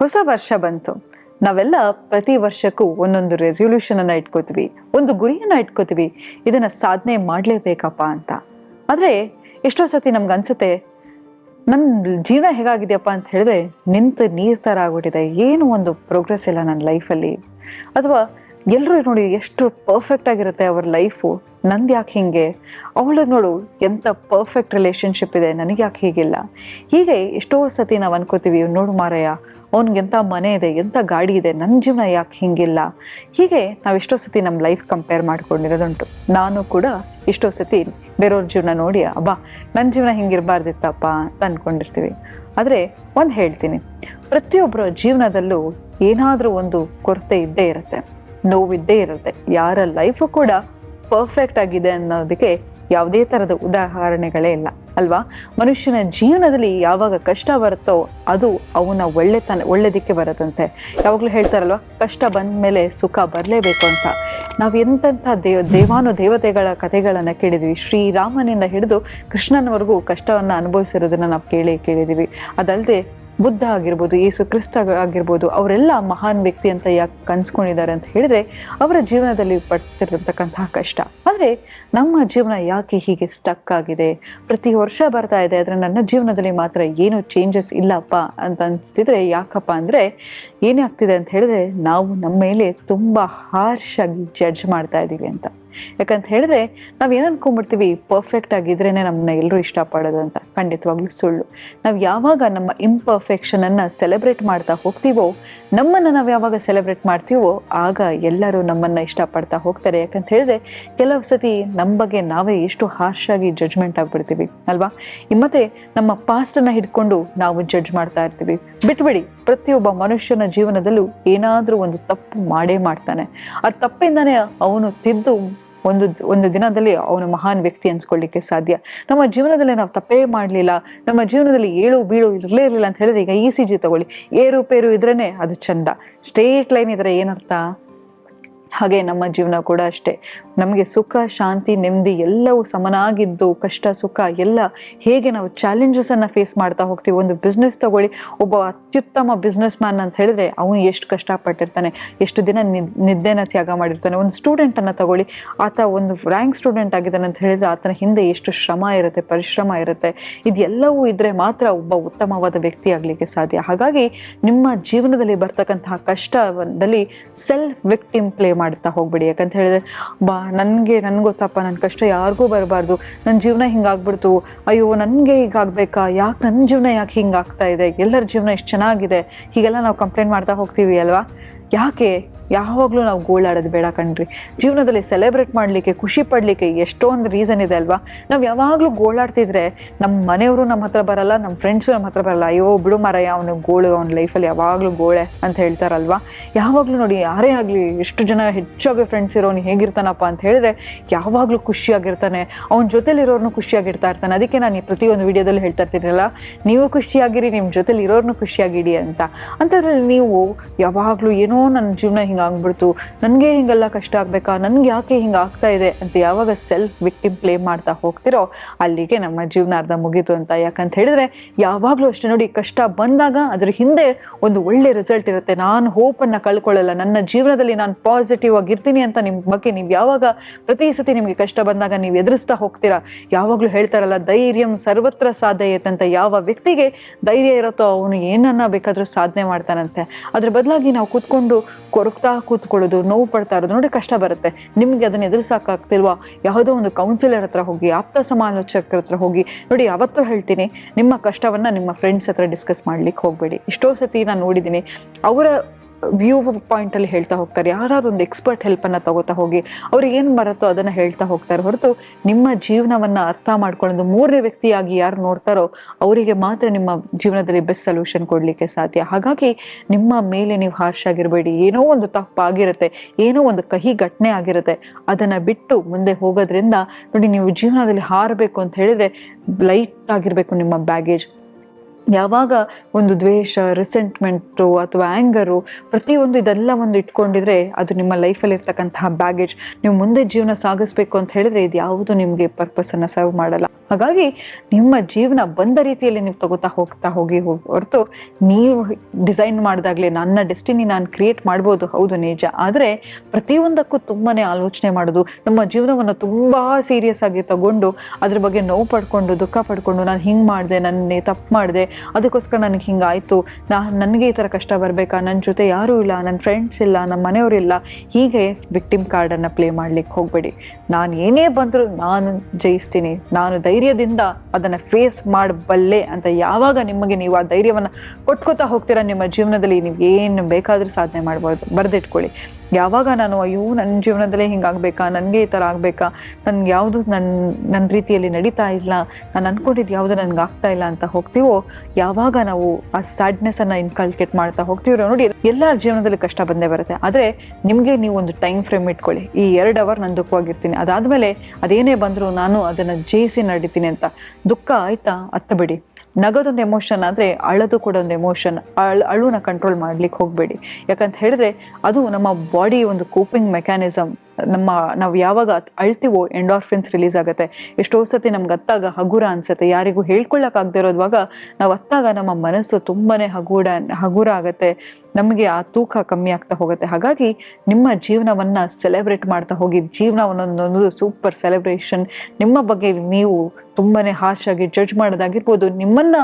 ಹೊಸ ವರ್ಷ ಬಂತು. ನಾವೆಲ್ಲ ಪ್ರತಿ ವರ್ಷಕ್ಕೂ ಒಂದೊಂದು ರೆಸೊಲ್ಯೂಷನ್ ಅನ್ನ ಇಟ್ಕೋತೀವಿ, ಒಂದು ಗುರಿಯನ್ನ ಇಟ್ಕೋತೀವಿ. ಇದನ್ನ ಸಾಧನೆ ಮಾಡಲೇಬೇಕಪ್ಪ ಅಂತ. ಆದರೆ ಎಷ್ಟೋ ಸತಿ ನಮ್ಗೆ ಅನ್ಸುತ್ತೆ ನನ್ನ ಜೀವನ ಹೇಗಾಗಿದೆಯಪ್ಪ ಅಂತ ಹೇಳಿದ್ರೆ ನಿಂತು ನೀರು ಥರ ಆಗ್ಬಿಟ್ಟಿದೆ. ಏನು ಒಂದು ಪ್ರೋಗ್ರೆಸ್ ಇಲ್ಲ ನನ್ನ ಲೈಫಲ್ಲಿ ಅಥವಾ ಎಲ್ಲರೂ ನೋಡಿ ಎಷ್ಟು ಪರ್ಫೆಕ್ಟ್ ಆಗಿರುತ್ತೆ ಅವ್ರ ಲೈಫು ನಂದು ಯಾಕೆ ಹಿಂಗೆ? ಅವಳಿಗೆ ನೋಡು ಎಂಥ ಪರ್ಫೆಕ್ಟ್ ರಿಲೇಷನ್ಶಿಪ್ ಇದೆ ನನಗೆ ಯಾಕೆ ಹೀಗಿಲ್ಲ. ಹೀಗೆ ಎಷ್ಟೋ ಸತಿ ನಾವು ಅನ್ಕೋತೀವಿ, ನೋಡು ಮಾರಯ್ಯ, ಅವ್ನಿಗೆ ಎಂಥ ಮನೆ ಇದೆ ಎಂಥ ಗಾಡಿ ಇದೆ ನನ್ನ ಜೀವನ ಯಾಕೆ ಹಿಂಗಿಲ್ಲ? ಹೀಗೆ ನಾವು ಎಷ್ಟೋ ಸತಿ ನಮ್ಮ ಲೈಫ್ ಕಂಪೇರ್ ಮಾಡ್ಕೊಂಡಿರೋದುಂಟು. ನಾನು ಕೂಡ ಎಷ್ಟೋ ಸತಿ ಬೇರೆಯವ್ರ ಜೀವನ ನೋಡಿ, ಅಬ್ಬಾ ನನ್ನ ಜೀವನ ಹಿಂಗಿರಬಾರ್ದಿತ್ತಪ್ಪ ಅಂತ ಅಂದ್ಕೊಂಡಿರ್ತೀವಿ ಆದರೆ ಒಂದು ಹೇಳ್ತೀನಿ ಪ್ರತಿಯೊಬ್ಬರ ಜೀವನದಲ್ಲೂ ಏನಾದರೂ ಒಂದು ಕೊರತೆ ಇದ್ದೇ ಇರುತ್ತೆ, ನೋವಿದ್ದೇ ಇರುತ್ತೆ. ಯಾರ ಲೈಫು ಕೂಡ ಪರ್ಫೆಕ್ಟ್ ಆಗಿದೆ ಅನ್ನೋದಕ್ಕೆ ಯಾವುದೇ ಥರದ ಉದಾಹರಣೆಗಳೇ ಇಲ್ಲ, ಅಲ್ವಾ? ಮನುಷ್ಯನ ಜೀವನದಲ್ಲಿ ಯಾವಾಗ ಕಷ್ಟ ಬರುತ್ತೋ ಅದು ಅವನ ಒಳ್ಳೆತನ, ಒಳ್ಳೆದಕ್ಕೆ ಬರುತ್ತಂತೆ. ಯಾವಾಗಲೂ ಹೇಳ್ತಾರಲ್ವ, ಕಷ್ಟ ಬಂದ ಮೇಲೆ ಸುಖ ಬರಲೇಬೇಕು ಅಂತ. ನಾವು ಎಂತೆಂಥ ದೇವ ದೇವಾನು ದೇವತೆಗಳ ಕಥೆಗಳನ್ನು ಕೇಳಿದ್ವಿ. ಶ್ರೀರಾಮನಿಂದ ಹಿಡಿದು ಕೃಷ್ಣನವರೆಗೂ ಕಷ್ಟವನ್ನು ಅನುಭವಿಸಿರೋದನ್ನು ನಾವು ಕೇಳಿ ಕೇಳಿದ್ದೀವಿ ಅದಲ್ಲದೆ ಬುದ್ಧ ಆಗಿರ್ಬೋದು, ಯೇಸು ಕ್ರಿಸ್ತ ಆಗಿರ್ಬೋದು, ಅವರೆಲ್ಲ ಮಹಾನ್ ವ್ಯಕ್ತಿ ಅಂತ ಯಾಕೆ ಕನ್ಸ್ಕೊಂಡಿದ್ದಾರೆ ಅಂತ ಹೇಳಿದ್ರೆ ಅವರ ಜೀವನದಲ್ಲಿ ಪಡ್ತಿರ್ತಕ್ಕಂತಹ ಕಷ್ಟ. ಆದರೆ ನಮ್ಮ ಜೀವನ ಯಾಕೆ ಹೀಗೆ ಸ್ಟಕ್ ಆಗಿದೆ? ಪ್ರತಿ ವರ್ಷ ಬರ್ತಾ ಇದೆ, ಆದರೆ ನನ್ನ ಜೀವನದಲ್ಲಿ ಮಾತ್ರ ಏನು ಚೇಂಜಸ್ ಇಲ್ಲಪ್ಪ ಅಂತ ಅನಿಸ್ತಿದ್ರೆ ಯಾಕಪ್ಪ ಅಂದರೆ ಏನೇ ಆಗ್ತಿದೆ ಅಂತ ಹೇಳಿದ್ರೆ ನಾವು ನಮ್ಮ ಮೇಲೆ ತುಂಬ ಹಾರ್ಷಾಗಿ ಜಡ್ಜ್ ಮಾಡ್ತಾ ಇದ್ದೀವಿ ಅಂತ. ಯಾಕಂತ ಹೇಳಿದ್ರೆ ನಾವು ಏನು ಅನ್ಕೊಂಡ್ಬಿಡ್ತೀವಿ? ಪರ್ಫೆಕ್ಟ್ ಆಗಿದ್ರೇ ನಮ್ಮನ್ನ ಎಲ್ಲರೂ ಇಷ್ಟಪಡೋದು ಅಂತ. ಖಂಡಿತವಾಗ್ಲೂ ಸುಳ್ಳು. ನಾವು ಯಾವಾಗ ನಮ್ಮ ಇಂಪರ್ಫೆಕ್ಷನನ್ನು ಸೆಲೆಬ್ರೇಟ್ ಮಾಡ್ತಾ ಹೋಗ್ತೀವೋ, ನಮ್ಮನ್ನು ನಾವು ಯಾವಾಗ ಸೆಲೆಬ್ರೇಟ್ ಮಾಡ್ತೀವೋ, ಆಗ ಎಲ್ಲರೂ ನಮ್ಮನ್ನು ಇಷ್ಟಪಡ್ತಾ ಹೋಗ್ತಾರೆ. ಯಾಕಂತ ಹೇಳಿದ್ರೆ ಕೆಲವು ಸತಿ ನಮ್ಮ ಬಗ್ಗೆ ನಾವೇ ಎಷ್ಟು ಹಾರ್ಶ್ ಆಗಿ ಜಡ್ಜ್ಮೆಂಟ್ ಆಗಿಬಿಡ್ತೀವಿ, ಅಲ್ವಾ? ಮತ್ತೆ ನಮ್ಮ ಪಾಸ್ಟನ್ನು ಹಿಡ್ಕೊಂಡು ನಾವು ಜಡ್ಜ್ ಮಾಡ್ತಾ ಇರ್ತೀವಿ. ಬಿಟ್ಬಿಡಿ, ಪ್ರತಿಯೊಬ್ಬ ಮನುಷ್ಯನ ಜೀವನದಲ್ಲೂ ಏನಾದರೂ ಒಂದು ತಪ್ಪು ಮಾಡೇ ಮಾಡ್ತಾನೆ. ಆ ತಪ್ಪಿಂದನೇ ಅವನು ತಿದ್ದು ಒಂದು ಒಂದು ದಿನದಲ್ಲಿ ಅವನು ಮಹಾನ್ ವ್ಯಕ್ತಿ ಅನ್ಸ್ಕೊಳ್ಳಿಕ್ಕೆ ಸಾಧ್ಯ. ನಮ್ಮ ಜೀವನದಲ್ಲಿ ನಾವು ತಪ್ಪೇ ಮಾಡಲಿಲ್ಲ. ನಮ್ಮ ಜೀವನದಲ್ಲಿ ಏಳು ಬೀಳು ಇರಲೇ ಇರಲಿಲ್ಲ ಅಂತ ಹೇಳಿದ್ರೆ ಈಗ ಇ ಸಿ ಜಿ ತಗೊಳ್ಳಿ. ಏರುಪೇರು ಇದ್ರೇ ಅದು ಚಂದ. ಸ್ಟ್ರೇಟ್ ಲೈನ್ ಇದ್ರೆ ಏನರ್ಥ? ಹಾಗೆ ನಮ್ಮ ಜೀವನ ಕೂಡ ಅಷ್ಟೇ. ನಮಗೆ ಸುಖ, ಶಾಂತಿ, ನೆಮ್ಮದಿ ಎಲ್ಲವೂ ಸಮನಾಗಿದ್ದು, ಕಷ್ಟ, ಸುಖ ಎಲ್ಲ ಹೇಗೆ ನಾವು ಚಾಲೆಂಜಸನ್ನು ಫೇಸ್ ಮಾಡ್ತಾ ಹೋಗ್ತೀವಿ. ಒಂದು ಬಿಸ್ನೆಸ್ ತಗೊಳ್ಳಿ, ಒಬ್ಬ ಅತ್ಯುತ್ತಮ ಬಿಸ್ನೆಸ್ ಮ್ಯಾನ್ ಅಂತ ಹೇಳಿದ್ರೆ ಅವನು ಎಷ್ಟು ಕಷ್ಟಪಟ್ಟಿರ್ತಾನೆ, ಎಷ್ಟು ದಿನ ನಿದ್ ನಿದ್ದೆನ ತ್ಯಾಗ ಮಾಡಿರ್ತಾನೆ. ಒಂದು ಸ್ಟೂಡೆಂಟನ್ನು ತಗೊಳ್ಳಿ, ಆತ ಒಂದು ರ್ಯಾಂಕ್ ಸ್ಟೂಡೆಂಟ್ ಆಗಿದ್ದಾನೆ ಅಂತ ಹೇಳಿದ್ರೆ ಆತನ ಹಿಂದೆ ಎಷ್ಟು ಶ್ರಮ ಇರುತ್ತೆ, ಪರಿಶ್ರಮ ಇರುತ್ತೆ. ಇದೆಲ್ಲವೂ ಇದ್ದರೆ ಮಾತ್ರ ಒಬ್ಬ ಉತ್ತಮವಾದ ವ್ಯಕ್ತಿ ಆಗಲಿಕ್ಕೆ ಸಾಧ್ಯ. ಹಾಗಾಗಿ ನಿಮ್ಮ ಜೀವನದಲ್ಲಿ ಬರ್ತಕ್ಕಂತಹ ಕಷ್ಟದಲ್ಲಿ ಸೆಲ್ಫ್ ವಿಕ್ಟಿಮ್ ಪ್ಲೇ ಮಾಡ್ತಾ ಹೋಗ್ಬಿಡಿ. ಯಾಕಂತ ಹೇಳಿದ್ರೆ, ಬಾ, ನನಗೆ, ನನ್ಗೆ ಗೊತ್ತಪ್ಪ ನನ್ನ ಕಷ್ಟ ಯಾರಿಗೂ ಬರಬಾರ್ದು. ನನ್ನ ಜೀವನ ಹಿಂಗಾಗ್ಬಿಡ್ತು. ಅಯ್ಯೋ, ನನಗೆ ಹೀಗಾಗಬೇಕಾ ಯಾಕೆ ನನ್ನ ಜೀವನ ಯಾಕೆ ಹಿಂಗಾಗ್ತಾ ಇದೆ? ಎಲ್ಲರ ಜೀವನ ಎಷ್ಟು ಚೆನ್ನಾಗಿದೆ? ಹೀಗೆಲ್ಲ ನಾವು ಕಂಪ್ಲೇಂಟ್ ಮಾಡ್ತಾ ಹೋಗ್ತೀವಿ ಅಲ್ವಾ? ಯಾಕೆ? ಯಾವಾಗಲೂ ನಾವು ಗೋಳಾಡೋದು ಬೇಡ ಕಣ್ರಿ. ಜೀವನದಲ್ಲಿ ಸೆಲೆಬ್ರೇಟ್ ಮಾಡಲಿಕ್ಕೆ, ಖುಷಿ ಪಡಲಿಕ್ಕೆ ಎಷ್ಟೊಂದು ರೀಸನ್ ಇದೆ ಅಲ್ವಾ? ನಾವು ಯಾವಾಗಲೂ ಗೋಳಾಡ್ತಿದ್ರೆ ನಮ್ಮ ಮನೆಯವರು ನಮ್ಮ ಹತ್ರ ಬರಲ್ಲ ನಮ್ಮ ಫ್ರೆಂಡ್ಸು ನಮ್ಮ ಹತ್ರ ಬರಲ್ಲ. ಅಯ್ಯೋ, ಬಿಡು ಮರ ಅವನು ಗೋಳು, ಅವ್ನ ಲೈಫಲ್ಲಿ ಯಾವಾಗಲೂ ಗೋಳೆ ಅಂತ ಹೇಳ್ತಾರಲ್ವಾ? ಯಾವಾಗಲೂ ನೋಡಿ, ಯಾರೇ ಆಗಲಿ ಎಷ್ಟು ಜನ ಹೆಚ್ಚಾಗಿ ಫ್ರೆಂಡ್ಸ್ ಇರೋನು ಹೇಗಿರ್ತಾನಪ್ಪ ಅಂತ ಹೇಳಿದ್ರೆ ಯಾವಾಗಲೂ ಖುಷಿಯಾಗಿರ್ತಾನೆ. ಅವನ ಜೊತೆಲಿರೋರ್ನು ಖುಷಿಯಾಗಿರ್ತಾ ಇರ್ತಾನೆ. ಅದಕ್ಕೆ ನಾನು ಈ ಪ್ರತಿಯೊಂದು ವಿಡಿಯೋದಲ್ಲಿ ಹೇಳ್ತಾ ಇರ್ತೀನಲ್ಲ ನೀವು ಖುಷಿಯಾಗಿರಿ ನಿಮ್ಮ ಜೊತೆಲಿ ಇರೋರ್ನು ಖುಷಿಯಾಗಿಡಿ ಅಂತ. ಅಂಥದ್ರಲ್ಲಿ ನೀವು ಯಾವಾಗಲೂ ಏನೋ ನನ್ನ ಜೀವನ ಆಗ್ಬಿಡ್ತು ನನಗೆ ಹಿಂಗೆಲ್ಲ ಕಷ್ಟ ಆಗಬೇಕಾ? ನನಗೆ ಯಾಕೆ ಹಿಂಗೆ ಆಗ್ತಾ ಇದೆ ಅಂತ ಯಾವಾಗ ಸೆಲ್ಫ್ ವಿಕ್ಟಿಮ್ ಪ್ಲೇ ಮಾಡ್ತಾ ಹೋಗ್ತಿರೋ, ಅಲ್ಲಿಗೆ ನಮ್ಮ ಜೀವನ ಅರ್ಧ ಮುಗೀತು ಅಂತ. ಯಾಕಂತ ಹೇಳಿದ್ರೆ, ಯಾವಾಗಲೂ ಅಷ್ಟೇ ನೋಡಿ, ಕಷ್ಟ ಬಂದಾಗ ಅದ್ರ ಹಿಂದೆ ಒಂದು ಒಳ್ಳೆ ರಿಸಲ್ಟ್ ಇರುತ್ತೆ. ನಾನು ಹೋಪನ್ನು ಕಳ್ಕೊಳ್ಳಲ್ಲ. ನನ್ನ ಜೀವನದಲ್ಲಿ ನಾನು ಪಾಸಿಟಿವ್ ಆಗಿರ್ತೀನಿ ಅಂತ ನಿಮ್ಮ ಬಗ್ಗೆ ನೀವು ಯಾವಾಗ ಪ್ರತಿ ಸತಿ ನಿಮಗೆ ಕಷ್ಟ ಬಂದಾಗ ನೀವು ಎದುರಿಸ್ತಾ ಹೋಗ್ತೀರಾ? ಯಾವಾಗಲೂ ಹೇಳ್ತಾರಲ್ಲ, ಧೈರ್ಯಂ ಸರ್ವತ್ರ ಸಾಧ್ಯತೆ ಅಂತ ಯಾವ ವ್ಯಕ್ತಿಗೆ ಧೈರ್ಯ ಇರುತ್ತೋ ಅವನು ಏನನ್ನ ಬೇಕಾದರೂ ಸಾಧನೆ ಮಾಡ್ತಾನಂತೆ. ಅದ್ರ ಬದಲಾಗಿ ನಾವು ಕೂತ್ಕೊಂಡು ಕೊರಗ್ತಾ ಕೂತ್ಕೊಳ್ಳೋದು, ನೋವು ಪಡ್ತಾ ಇರೋದು ನೋಡಿ ಕಷ್ಟ ಬರುತ್ತೆ. ನಿಮಗೆ ಅದನ್ನ ಎದುರಿಸೋಕ್ಕಾಗ್ತಿಲ್ವಾ? ಯಾವುದೋ ಒಂದು ಕೌನ್ಸಿಲರ್ ಹತ್ರ ಹೋಗಿ, ಆಪ್ತ ಸಮಾಲೋಚಕರ ಹತ್ರ ಹೋಗಿ, ನೋಡಿ ಯಾವತ್ತೂ ಹೇಳ್ತೀನಿ, ನಿಮ್ಮ ಕಷ್ಟವನ್ನು ನಿಮ್ಮ ಫ್ರೆಂಡ್ಸ್ ಹತ್ರ ಡಿಸ್ಕಸ್ ಮಾಡ್ಲಿಕ್ಕೆ ಹೋಗಬೇಡಿ. ಎಷ್ಟೋ ಸತಿ ನಾನು ನೋಡಿದ್ದೀನಿ ಅವರ ವ್ಯೂ ಪಾಯಿಂಟಲ್ಲಿ ಹೇಳ್ತಾ ಹೋಗ್ತಾರೆ. ಯಾರಾದ್ರು ಒಂದು ಎಕ್ಸ್ಪರ್ಟ್ ಹೆಲ್ಪನ್ನು ತಗೋತಾ ಹೋಗಿ ಅವ್ರಿಗೆ ಏನು ಬರುತ್ತೋ ಅದನ್ನು ಹೇಳ್ತಾ ಹೋಗ್ತಾರೆ. ಹೊರತು ನಿಮ್ಮ ಜೀವನವನ್ನು ಅರ್ಥ ಮಾಡ್ಕೊಳ್ಳೋದು ಮೂರನೇ ವ್ಯಕ್ತಿಯಾಗಿ ಯಾರು ನೋಡ್ತಾರೋ ಅವರಿಗೆ ಮಾತ್ರ ನಿಮ್ಮ ಜೀವನದಲ್ಲಿ ಬೆಸ್ಟ್ ಸೊಲ್ಯೂಷನ್ ಕೊಡಲಿಕ್ಕೆ ಸಾಧ್ಯ. ಹಾಗಾಗಿ ನಿಮ್ಮ ಮೇಲೆ ನೀವು ಹಾರ್ಶ್ ಆಗಿರಬೇಡಿ. ಏನೋ ಒಂದು ತಪ್ಪು ತಪ್ಪಾಗಿರುತ್ತೆ. ಏನೋ ಒಂದು ಕಹಿ ಘಟನೆ ಆಗಿರುತ್ತೆ. ಅದನ್ನು ಬಿಟ್ಟು ಮುಂದೆ ಹೋಗೋದ್ರಿಂದ ನೋಡಿ ನೀವು ಜೀವನದಲ್ಲಿ ಹಾರಬೇಕು ಅಂತ ಹೇಳಿದ್ರೆ ಲೈಟ್ ಆಗಿರಬೇಕು ನಿಮ್ಮ ಬ್ಯಾಗೇಜ್ ಯಾವಾಗ ಒಂದು ದ್ವೇಷ ರಿಸೆಂಟ್ಮೆಂಟು ಅಥವಾ ಆ್ಯಂಗರು ಪ್ರತಿಯೊಂದು ಇದೆಲ್ಲ ಒಂದು ಇಟ್ಕೊಂಡಿದ್ರೆ ಅದು ನಿಮ್ಮ ಲೈಫಲ್ಲಿ ಇರ್ತಕ್ಕಂತಹ ಬ್ಯಾಗೇಜ್ ನೀವು ಮುಂದೆ ಜೀವನ ಸಾಗಿಸ್ಬೇಕು ಅಂತ ಹೇಳಿದ್ರೆ ಇದು ಯಾವುದು ನಿಮಗೆ ಪರ್ಪಸನ್ನು ಸರ್ವ್ ಮಾಡಲ್ಲ. ಹಾಗಾಗಿ ನಿಮ್ಮ ಜೀವನ ಬಂದ ರೀತಿಯಲ್ಲಿ ನೀವು ತಗೋತಾ ಹೋಗ್ತಾ ಹೋಗಿ ಹೊರತು ನೀವು ಡಿಸೈನ್ ಮಾಡಿದಾಗಲೇ ನನ್ನ ಡೆಸ್ಟಿನಿ ನಾನು ಕ್ರಿಯೇಟ್ ಮಾಡ್ಬೋದು ಹೌದು ನಿಜ. ಆದರೆ ಪ್ರತಿಯೊಂದಕ್ಕೂ ತುಂಬಾ ಆಲೋಚನೆ ಮಾಡೋದು, ನಮ್ಮ ಜೀವನವನ್ನು ತುಂಬ ಸೀರಿಯಸ್ ಆಗಿ ತಗೊಂಡು, ಅದ್ರ ಬಗ್ಗೆ ನೋವು ಪಡ್ಕೊಂಡು, ದುಃಖ ಪಡ್ಕೊಂಡು ನಾನು ಹಿಂಗೆ ಮಾಡಿದೆ, ನನ್ನ ತಪ್ಪು ಮಾಡಿದೆ, ಅದಕ್ಕೋಸ್ಕರ ನನಗೆ ಹಿಂಗಾಯಿತು ನಾ ನನಗೆ ಈ ಥರ ಕಷ್ಟ ಬರಬೇಕಾ ನನ್ನ ಜೊತೆ ಯಾರೂ ಇಲ್ಲ ನನ್ನ ಫ್ರೆಂಡ್ಸ್ ಇಲ್ಲ ನಮ್ಮ ಮನೆಯವರಿಲ್ಲ ಹೀಗೆ ವಿಕ್ಟಿಮ್ ಕಾರ್ಡನ್ನು ಪ್ಲೇ ಮಾಡ್ಲಿಕ್ಕೆ ಹೋಗಬೇಡಿ. ನಾನು ಏನೇ ಬಂದರೂ ನಾನು ಜಯಿಸ್ತೀನಿ, ನಾನು ಧೈರ್ಯದಿಂದ ಅದನ್ನು ಫೇಸ್ ಮಾಡಬಲ್ಲೆ ಅಂತ ಯಾವಾಗ ನಿಮಗೆ ನೀವು ಆ ಧೈರ್ಯವನ್ನು ಕೊಟ್ಕೋತಾ ಹೋಗ್ತೀರಾ ನಿಮ್ಮ ಜೀವನದಲ್ಲಿ, ನೀವು ಏನು ಬೇಕಾದರೂ ಸಾಧನೆ ಮಾಡ್ಬೋದು. ಬರೆದಿಟ್ಕೊಳ್ಳಿ. ಯಾವಾಗ ನಾನು ಅಯ್ಯೋ ನನ್ನ ಜೀವನದಲ್ಲೇ ಹಿಂಗಾಗಬೇಕಾ? ನನಗೆ ಈ ಥರ ಆಗಬೇಕಾ? ನನ್ಗೆ ಯಾವುದು ನನ್ನ ನನ್ನ ರೀತಿಯಲ್ಲಿ ನಡೀತಾ ಇಲ್ಲ. ನಾನು ಅಂದ್ಕೊಂಡಿದ್ದು ಯಾವುದು ನನಗೆ ಆಗ್ತಾ ಇಲ್ಲ ಅಂತ ಹೋಗ್ತೀವೋ, ಯಾವಾಗ ನಾವು ಆ ಸ್ಯಾಡ್ನೆಸ್ಸನ್ನು ಇನ್ಕಲ್ಕೇಟ್ ಮಾಡ್ತಾ ಹೋಗ್ತೀವೋ ನೋಡಿ ಎಲ್ಲರ ಜೀವನದಲ್ಲಿ ಕಷ್ಟ ಬಂದೇ ಬರುತ್ತೆ. ಆದರೆ ನಿಮಗೆ ನೀವು ಒಂದು ಟೈಮ್ ಫ್ರೇಮ್ ಇಟ್ಕೊಳ್ಳಿ. ಈ ಎರಡು ಅವರ್ ನಾನು ದುಃಖವಾಗಿರ್ತೀನಿ. ಅದಾದಮೇಲೆ ಅದೇನೇ ಬಂದರೂ ನಾನು ಅದನ್ನು ಜಯಿಸಿ ನಡೀತೀನಿ ಅಂತ. ದುಃಖ ಆಯ್ತಾ? ಅತ್ತ ಬಿಡಿ. ನಗೋದೊಂದು ಎಮೋಷನ್ ಆದರೆ ಅಳೋದು ಕೂಡ ಒಂದು ಎಮೋಷನ್ ಅಳ, ಅಳುನ ಕಂಟ್ರೋಲ್ ಮಾಡ್ಲಿಕ್ಕೆ ಹೋಗಬೇಡಿ. ಯಾಕಂತ ಹೇಳಿದ್ರೆ ಅದು ನಮ್ಮ ಬಾಡಿ ಒಂದು ಕೋಪಿಂಗ್ ಮೆಕ್ಯಾನಿಸಮ್ ನಮ್ಮ, ನಾವು ಯಾವಾಗ ಅಳ್ತೀವೋ ಎಂಡಾರ್ಫಿನ್ಸ್ ರಿಲೀಸ್ ಆಗುತ್ತೆ. ಎಷ್ಟೋ ಸತಿ ನಮ್ಗೆ ಅತ್ತಾಗ ಹಗುರ ಅನ್ಸುತ್ತೆ. ಯಾರಿಗೂ ಹೇಳ್ಕೊಳ್ಳೋಕ್ಕಾಗದೇ ಇರೋದ್ವಾಗ ನಾವು ಅತ್ತಾಗ ನಮ್ಮ ಮನಸ್ಸು ತುಂಬಾನೇ ಹಗೂಡ, ಹಗುರ ಆಗುತ್ತೆ. ನಮಗೆ ಆ ತೂಕ ಕಮ್ಮಿ ಆಗ್ತಾ ಹೋಗುತ್ತೆ. ಹಾಗಾಗಿ ನಿಮ್ಮ ಜೀವನವನ್ನ ಸೆಲೆಬ್ರೇಟ್ ಮಾಡ್ತಾ ಹೋಗಿ ಜೀವನ ಒಂದೊಂದೊಂದು ಸೂಪರ್ ಸೆಲೆಬ್ರೇಷನ್ ನಿಮ್ಮ ಬಗ್ಗೆ ನೀವು ತುಂಬಾನೇ ಹಾಶಾಗಿ ಜಡ್ಜ್ ಮಾಡೋದಾಗಿರ್ಬೋದು. ನಿಮ್ಮನ್ನ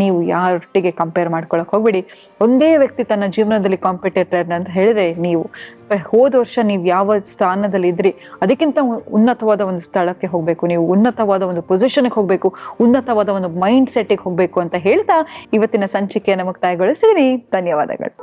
ನೀವು ಯಾರೊಟ್ಟಿಗೆ ಕಂಪೇರ್ ಮಾಡ್ಕೊಳಕ್ ಹೋಗ್ಬೇಡಿ. ಒಂದೇ ವ್ಯಕ್ತಿ ತನ್ನ ಜೀವನದಲ್ಲಿ ಕಾಂಪಿಟೇಟರ್ ಅಂತ ಹೇಳಿದ್ರೆ ನೀವು, ಹೋದ ವರ್ಷ ನೀವು ಯಾವ ಸ್ಥಾನದಲ್ಲಿ ಇದ್ರಿ, ಅದಕ್ಕಿಂತ ಉನ್ನತವಾದ ಒಂದು ಸ್ಥಳಕ್ಕೆ ಹೋಗಬೇಕು. ನೀವು ಉನ್ನತವಾದ ಒಂದು ಪೊಸಿಷನ್ಗೆ ಹೋಗಬೇಕು, ಉನ್ನತವಾದ ಒಂದು ಮೈಂಡ್ ಸೆಟ್ಟಿಗೆ ಹೋಗಬೇಕು ಅಂತ ಹೇಳ್ತಾ ಇವತ್ತಿನ ಸಂಚಿಕೆಯನ್ನು ಮುಕ್ತಾಯಗೊಳಿಸಿರಿ ಧನ್ಯವಾದಗಳು.